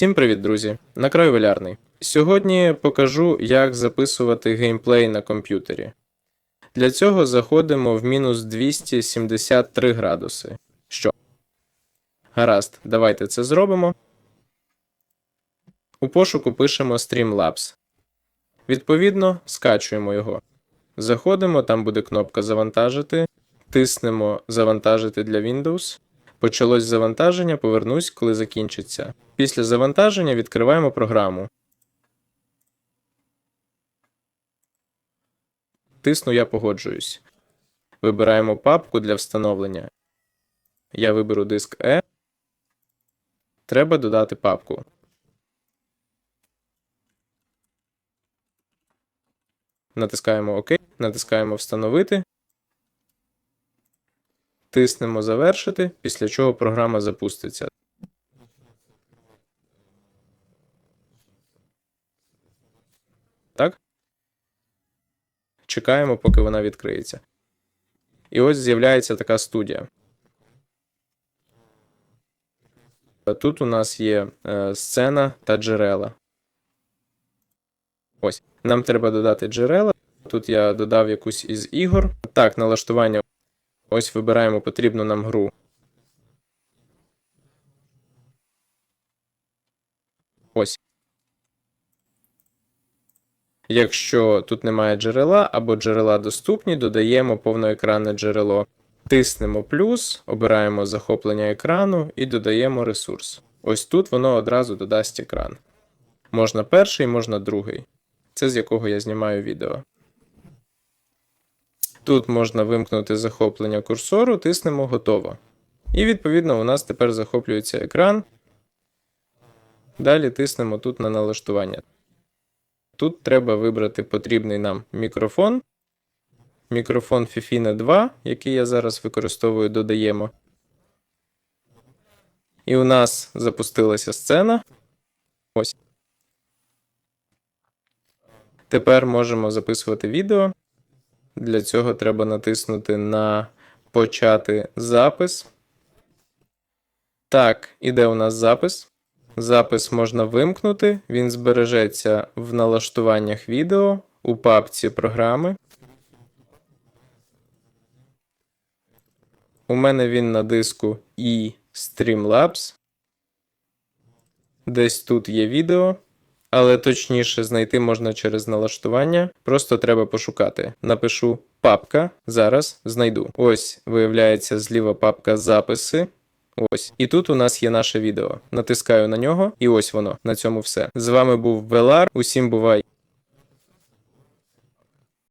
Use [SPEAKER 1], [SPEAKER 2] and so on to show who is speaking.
[SPEAKER 1] Всім привіт, друзі! На краю вилярний. Сьогодні покажу, як записувати геймплей на комп'ютері. Для цього заходимо в мінус 273 градуси. Що? Гаразд, давайте це зробимо. У пошуку пишемо Streamlabs. Відповідно, скачуємо його. Заходимо, там буде кнопка Завантажити. Тиснемо Завантажити для Windows. Почалось завантаження, повернусь, коли закінчиться. Після завантаження відкриваємо програму. Тисну Я погоджуюсь. Вибираємо папку для встановлення. Я виберу диск E. Треба додати папку. Натискаємо ОК, натискаємо Встановити. Тиснемо Завершити, після чого програма запуститься. Так? Чекаємо, поки вона відкриється. І ось з'являється така студія. Тут у нас є е, сцена та джерела. Ось. Нам треба додати джерела. Тут я додав якусь із ігор. Так, налаштування. Ось вибираємо потрібну нам гру. Ось. Якщо тут немає джерела або джерела доступні, додаємо повноекранне джерело. Тиснемо плюс, обираємо захоплення екрану і додаємо ресурс. Ось тут воно одразу додасть екран. Можна перший, можна другий. Це з якого я знімаю відео. Тут можна вимкнути захоплення курсору, тиснемо готово. І відповідно у нас тепер захоплюється екран. Далі тиснемо тут на налаштування. Тут треба вибрати потрібний нам мікрофон. Мікрофон Fifine 2, який я зараз використовую, додаємо. І у нас запустилася сцена. Ось. Тепер можемо записувати відео. Для цього треба натиснути на Почати запис. Так, іде у нас запис. Запис можна вимкнути, він збережеться в налаштуваннях відео у папці програми. У мене він на диску і Streamlabs. Десь тут є відео, але точніше знайти можна через налаштування. Просто треба пошукати. Напишу папка. Зараз знайду. Ось виявляється зліва папка записи. Ось. І тут у нас є наше відео. Натискаю на нього, і ось воно. На цьому все. З вами був Велар. Усім бувай!